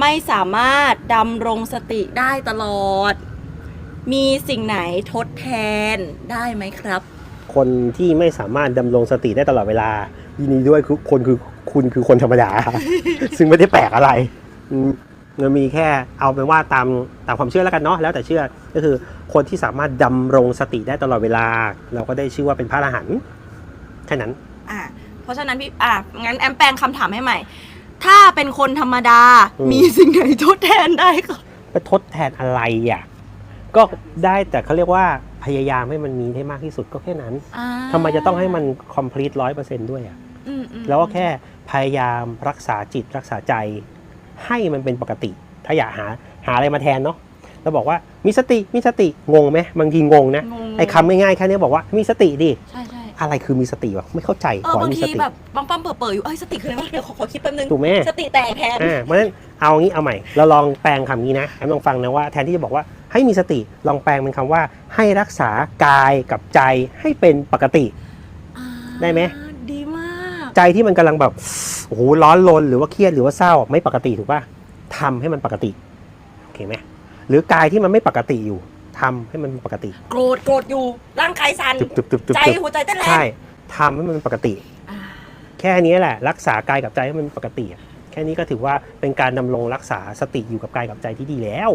ไม่สามารถดำรงสติได้ตลอด มีสิ่งไหนทดแทนได้ไหมครับ คนที่ไม่สามารถดำรงสติได้ตลอดเวลายินดีด้วยคือคนคือคุณคือคนธรรมดา ซึ่งไม่ได้แปลกอะไรอืมมันมีแค่เอาเป็นว่าตามตามความเชื่อแล้วกันเนาะแล้วแต่เชื่อก็คือคนที่สามารถดำรงสติได้ตลอดเวลา เราก็ได้ชื่อว่าเป็นพระอรหันต์แค่นั้น อะเพราะฉะนั้นพี่อะงั้นแอมแปลงคำถามให้ใหม่ ถ้าเป็นคนธรรมดา อืม มีสิ่งไหนทดแทนได้ครับไปทดแทนอะไรอะ ก็ได้แต่เขาเรียกว่าพยายามให้มันมีให้มากที่สุดก็แค่นั้น อ่าทำไมจะต้องให้มัน complete ร้อยเปอร์เซนต์ด้วยอะ อืมอืมแล้วก็แค่พยายามรักษาจิตรักษาใจ ให้มันเป็นปกติ ถ้าอยากหาหาอะไรมาแทนเนาะแล้วบอกว่ามีสติมีสติงงไหมบางทีงงนะงงไอ้คำง่ายๆแค่นี้บอกว่ามีสติดิ ใช่ใช่ อะไรคือมีสติวะไม่เข้าใจเออขอให้บางมีทีสติ แบบปั๊มปั๊มเปิดเปิดอยู่เอ้ยสติคืออะไรวะเดี๋ยวขอขอคิดแป๊บนึงถูกไหม สติแตกแทนอ่าเพราะฉะนั้นเอางี้เอาใหม่เราลองแปลงคำนี้นะแอมลองฟังนะว่าแทนที่จะบอกว่าให้มีสติลองแปลงเป็นคำว่า ให้รักษากายกับใจให้เป็นปกติ อ่าได้ไหม ดีมากใจที่มันกำลังแบบโอ้โหร้อนรนหรือว่าเครียดหรือว่าเศร้าไม่ปกติถูกป่ะทำให้มันปกติโอเคไหมหรือกายที่มันไม่ปกติอยู่ ทำให้มันปกติ โกรธโกรธอยู่ร่างกายสั่นจุบจุบจุบจุบใจจุบหัวใจเต้นแรงใช่ทำให้มันปกติ อ่าแค่นี้แหละ รักษากายกับใจให้มันปกติอะแค่นี้ก็ถือว่าเป็นการดำรงรักษาสติอยู่กับกายกับใจที่ดีแล้ว